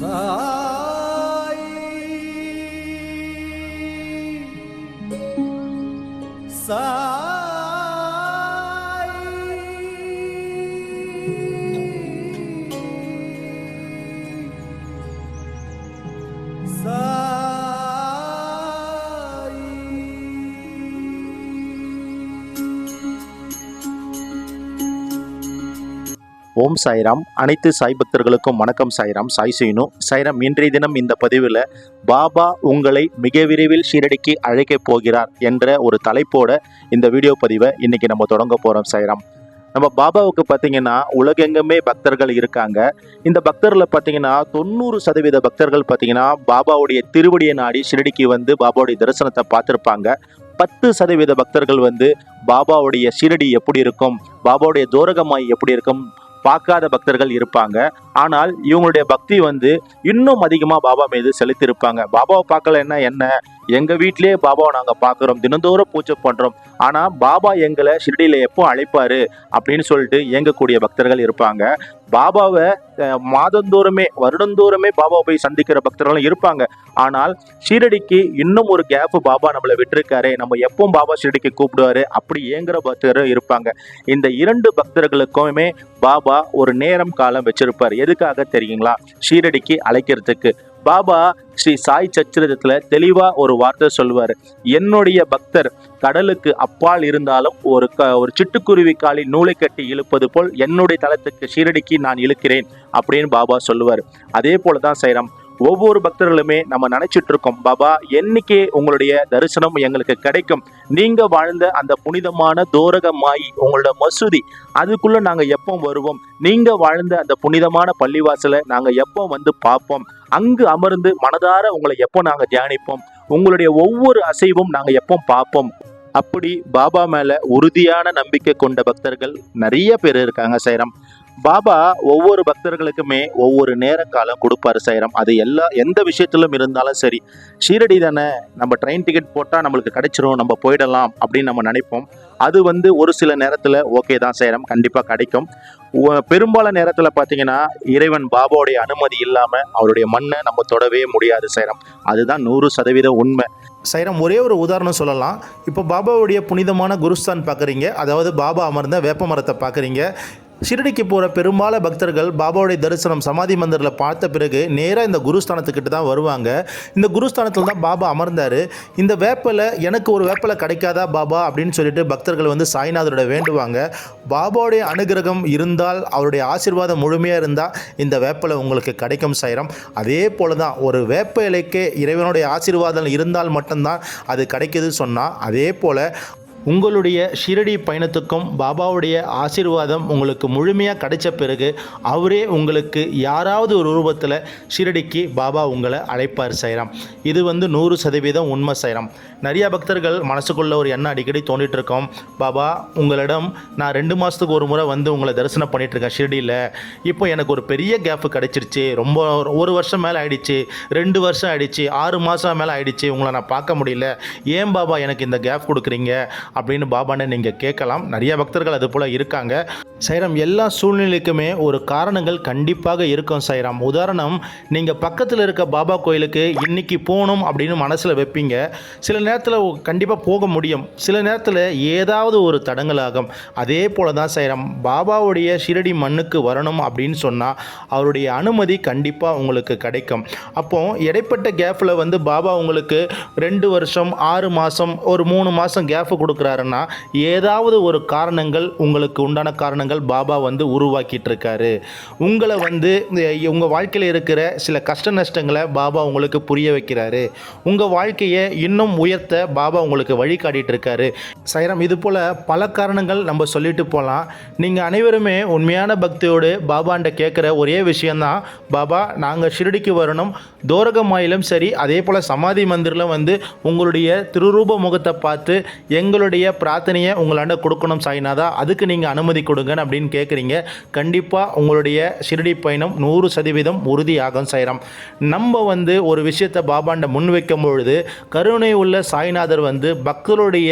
三 ஓம் சாய்ராம். அனைத்து சாய் பக்தர்களுக்கும் வணக்கம் சாய்ராம். சாய் சீனு. சாய்ராம் இன்றைய தினம் இந்த பதிவில் பாபா உங்களை மிக விரைவில் ஷீரடிக்கு அழைக்கப் போகிறார் என்ற ஒரு தலைப்போட இந்த வீடியோ பதிவை இன்னைக்கு நம்ம தொடங்க போகிறோம் சாய்ராம். நம்ம பாபாவுக்கு பார்த்தீங்கன்னா உலகெங்குமே பக்தர்கள் இருக்காங்க. இந்த பக்தர்களில் பார்த்தீங்கன்னா தொண்ணூறு சதவீத பக்தர்கள் பார்த்தீங்கன்னா பாபாவுடைய திருவடியை நாடி ஷிரடிக்கு வந்து பாபாவுடைய தரிசனத்தை பார்த்துருப்பாங்க. பத்து சதவீத பக்தர்கள் வந்து பாபாவுடைய ஷிரடி எப்படி இருக்கும்? பாபாவுடைய தோரகமாய் எப்படி இருக்கும்? பார்க்காத பக்தர்கள் இருப்பாங்க. ஆனால் இவங்களுடைய பக்தி வந்து இன்னும் அதிகமாக பாபா மீது செலுத்தியிருப்பாங்க. பாபாவை பார்க்கலன்னா என்ன? எங்கள் வீட்டிலேயே பாபாவை நாங்கள் பார்க்குறோம் தினந்தோறும் பூஜை பண்ணுறோம் ஆனால் பாபா எங்களை ஷிரடியில் எப்போ அழைப்பாரு அப்படின்னு சொல்லிட்டு இயங்கக்கூடிய பக்தர்கள் இருப்பாங்க. பாபாவை மாதந்தோறுமே வருடந்தோறுமே பாபாவை போய் சந்திக்கிற பக்தர்களும் இருப்பாங்க. ஆனால் ஷீரடிக்கு இன்னும் ஒரு கேப் பாபா நம்மளை விட்டுருக்காரு. நம்ம எப்பவும் பாபா ஷீரடிக்கு கூப்பிடுவாரு. அப்படி ஏங்குற பக்தரும் இருப்பாங்க. இந்த இரண்டு பக்தர்களுக்குமே பாபா ஒரு நேரம் காலம் வச்சிருப்பார். எதுக்காக தெரியுங்களா? ஷீரடிக்கு அழைக்கிறதுக்கு. பாபா ஸ்ரீ சாய் சச்சரிதத்துல தெளிவா ஒரு வார்த்தை சொல்வார் என்னுடைய பக்தர் கடலுக்கு அப்பால் இருந்தாலும் ஒரு க ஒரு சிட்டுக்குருவி காலி நூலை கட்டி இழுப்பது போல் என்னுடைய தளத்துக்கு ஷீரடிக்கு நான் இழுக்கிறேன் அப்படின்னு பாபா சொல்லுவார். அதே போல தான் சைரம் ஒவ்வொரு பக்தர்களுமே நம்ம நினைச்சிட்டு இருக்கோம் பாபா என்னைக்கே உங்களுடைய தரிசனம் எங்களுக்கு கிடைக்கும்? நீங்க வாழ்ந்த அந்த புனிதமான தோரகமாயி உங்களோட மசூதி அதுக்குள்ள நாங்க எப்போ வருவோம்? நீங்க வாழ்ந்த அந்த புனிதமான பள்ளிவாசலை நாங்க எப்போ வந்து பார்ப்போம்? அங்கு அமர்ந்து மனதார உங்களை எப்போ நாங்க தியானிப்போம்? உங்களுடைய ஒவ்வொரு அசைவும் நாங்க எப்போ பார்ப்போம்? அப்படி பாபா மேல உறுதியான நம்பிக்கை கொண்ட பக்தர்கள் நிறைய பேர் இருக்காங்க சைரம். பாபா ஒவ்வொரு பக்தர்களுக்குமே ஒவ்வொரு நேர காலம் கொடுப்பாரு சைரம். அது எல்லா எந்த விஷயத்திலும் இருந்தாலும் சரி. ஷீரடி தானே? நம்ம ட்ரெயின் டிக்கெட் போட்டால் நம்மளுக்கு கிடைச்சிரும். நம்ம போயிடலாம் அப்படின்னு நம்ம நினைப்போம். அது வந்து ஒரு சில நேரத்தில் ஓகே தான் சைரம். கண்டிப்பாக கிடைக்கும். பெரும்பாலான நேரத்தில் பார்த்தீங்கன்னா இறைவன் பாபாவுடைய அனுமதி இல்லாமல் அவருடைய மண்ணை நம்ம தொடவே முடியாது சைரம். அதுதான் நூறு சதவீதம் உண்மை. சைரம் ஒரே ஒரு உதாரணம் சொல்லலாம். இப்போ பாபாவுடைய புனிதமான குருஸ்தான் பார்க்குறீங்க அதாவது பாபா அமர்ந்த வேப்ப மரத்தை பார்க்குறீங்க ஷிரடிக்கு போகிற பெரும்பாலும் பக்தர்கள் பாபாவுடைய தரிசனம் சமாதி மந்திரில் பார்த்த பிறகு நேராக இந்த குருஸ்தானத்துக்கிட்ட தான் வருவாங்க. இந்த குருஸ்தானத்தில் தான் பாபா அமர்ந்தார். இந்த வேப்பலை எனக்கு ஒரு வேப்பலை கிடைக்காதா பாபா அப்படின்னு சொல்லிட்டு பக்தர்கள் வந்து சாய்நாதரோட வேண்டுவாங்க. பாபாவுடைய அனுகிரகம் இருந்தால் அவருடைய ஆசிர்வாதம் முழுமையாக இருந்தால் இந்த வேப்பலை உங்களுக்கு கிடைக்கும் சைரம் அதே போல தான் ஒரு வேப்ப இலைக்கே இறைவனுடைய ஆசீர்வாதம் இருந்தால் மட்டும்தான் அது கிடைக்கிது சொன்னால் அதே போல் உங்களுடைய ஷிரடி பயணத்துக்கும் பாபாவுடைய ஆசீர்வாதம் உங்களுக்கு முழுமையாக கிடைச்ச பிறகு அவரே உங்களுக்கு யாராவது ஒரு ரூபத்தில் ஷிரடிக்கு பாபா உங்களை அழைப்பார் சைராம். இது வந்து நூறு சதவீதம் உண்மை சைராம். நிறைய பக்தர்கள் மனசுக்குள்ள ஒரு எண்ணம் அடிக்கடி தோண்டிட்டு இருக்கோம். பாபா உங்களிடம் நான் ரெண்டு மாதத்துக்கு ஒரு முறை வந்து உங்களை தரிசனம் பண்ணிகிட்டு இருக்கேன் ஷிரடியில். இப்போ எனக்கு ஒரு பெரிய கேப்பு கிடச்சிருச்சு. ரொம்ப ஒரு வருஷம் மேலே ஆயிடுச்சு. ரெண்டு வருஷம் ஆயிடுச்சு. ஆறு மாதம் மேலே ஆயிடுச்சு. உங்களை நான் பார்க்க முடியல. ஏன் பாபா எனக்கு இந்த கேப் கொடுக்குறீங்க? அப்படின்னு பாபான்னு நீங்கள் கேட்கலாம். நிறைய பக்தர்கள் அது போல் இருக்காங்க. சைராம் எல்லா சூழ்நிலைக்குமே ஒரு காரணங்கள் கண்டிப்பாக இருக்கும் சைராம். உதாரணம் நீங்கள் பக்கத்தில் இருக்க பாபா கோயிலுக்கு இன்னைக்கு போகணும் அப்படின்னு மனசில் வைப்பீங்க. சில நேரத்தில் கண்டிப்பாக போக முடியும். சில நேரத்தில் ஏதாவது ஒரு தடங்கலாகும். அதே போல தான் சைராம் பாபாவுடைய ஷிரடி மண்ணுக்கு வரணும் அப்படின்னு சொன்னால் அவருடைய அனுமதி கண்டிப்பாக உங்களுக்கு கிடைக்கும். அப்போ இடைப்பட்ட கேப்பில் வந்து பாபா உங்களுக்கு ரெண்டு வருஷம் ஆறு மாதம் ஒரு மூணு மாதம் கேப் கொடுக்குறாருன்னா ஏதாவது ஒரு காரணங்கள் உங்களுக்கு உண்டான காரணங்கள் பாபா வந்து உருவாக்கிட்டு இருக்காரு உங்களை வந்து உங்கள் வாழ்க்கையில் இருக்கிற சில கஷ்ட நஷ்டங்களை பாபா உங்களுக்கு புரிய வைக்கிறாரு. உங்கள் வாழ்க்கையை இன்னும் உயர்த்த பாபா உங்களுக்கு வழிகாட்டிட்டு இருக்காரு சைரம் இது போல் பல காரணங்கள் நம்ம சொல்லிட்டு போகலாம் நீங்கள் அனைவருமே உண்மையான பக்தியோடு பாபாண்ட கேட்குற ஒரே விஷயந்தான் பாபா நாங்கள் ஷிரடிக்கு வரணும். தோரகமாயிலும் சரி அதே போல் சமாதி மந்திரில் வந்து உங்களுடைய திருரூப முகத்தை பார்த்து எங்களுடைய பிரார்த்தனையை உங்களாண்ட கொடுக்கணும் சாய்நாதா. அதுக்கு நீங்கள் அனுமதி கொடுங்க. சொல்லுங்கள் அப்படின்னு கேட்குறீங்க கண்டிப்பாக உங்களுடைய ஷிரடி பயணம் நூறு சதவீதம் உறுதியாகும் சாய்ராம். நம்ம வந்து ஒரு விஷயத்தை பாபாண்ட முன் வைக்கும் பொழுது கருணை உள்ள சாய்நாதர் வந்து பக்தருடைய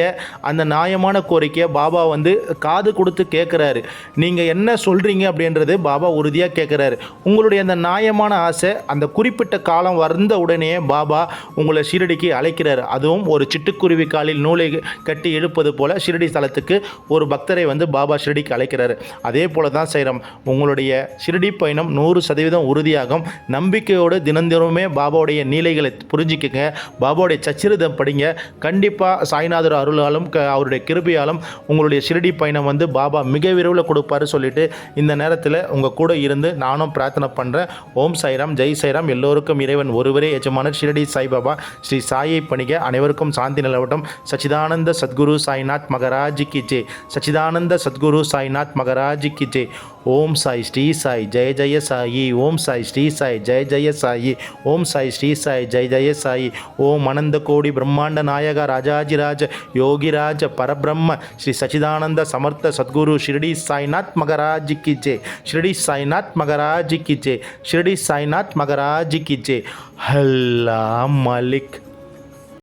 அந்த நியாயமான கோரிக்கையை பாபா வந்து காது கொடுத்து கேட்குறாரு. நீங்கள் என்ன சொல்கிறீங்க அப்படின்றது பாபா உறுதியாக கேட்குறாரு. உங்களுடைய அந்த நியாயமான ஆசை அந்த குறிப்பிட்ட காலம் வந்த உடனே பாபா உங்களை ஷிரடிக்கு அழைக்கிறாரு. அதுவும் ஒரு சிட்டுக்குருவி காலில் நூலை கட்டி எழுப்பது போல ஷிரடி ஸ்தலத்துக்கு ஒரு பக்தரை வந்து பாபா ஷிரடிக்கு அழைக்கிறார். அதே போல தான் செய்கிறோம் உங்களுடைய ஷிரடி பயணம் நூறு சதவீதம் உறுதியாகும். நம்பிக்கையோடு தினந்தோறுமே பாபாவுடைய நீலைகளை புரிஞ்சிக்கங்க. பாபாவுடைய சச்சிரிதம் படிங்க. கண்டிப்பாக சாய்நாதர் அருளாலும் க- அவருடைய கிருபையாலும் உங்களுடைய ஷிரடி பயணம் வந்து பாபா மிக விரைவில் கொடுப்பாரு சொல்லிட்டு இந்த நேரத்தில் உங்கள் கூட இருந்து நானும் பிரார்த்தனை பண்ணுறேன் ஓம் சாய்ராம் ஜெய் சாய்ராம். எல்லோருக்கும் இறைவன் ஒருவரே. எஜமான ஷிரடி சாய்பாபா. ஸ்ரீ சாயை பணிக. அனைவருக்கும் சாந்தி நிலவட்டம். சச்சிதானந்த சத்குரு சாய்நாத் மகராஜிக்கு கி ஜே. சச்சிதானந்த சத்குரு சாய்நாத் மகராஜ் கி ஜே ஓம் சாய் ஸ்ரீ சாய் ஜெய ஜெய சாயி ஓம் சாய் ஸ்ரீ சாய் ஜெய ஜெய சாயி ஓம் சாய் ஸ்ரீ சாய் ஜெய ஜெய சாயி ஓம் அனந்த கோடி பிரம்மாண்ட நாயக ராஜாஜிராஜ யோகிராஜ பரபிரம்ம ஸ்ரீ சச்சிதானந்த சமர்த்த சத்குரு ஷிரடி சாய்நாத் மகராஜ் கி ஜே ஷிரடி சாய்நாத் மகராஜ் கி ஜே ஷிரடி சாய்நாத் மகராஜ் கி ஜே ஹல்லா மலிக்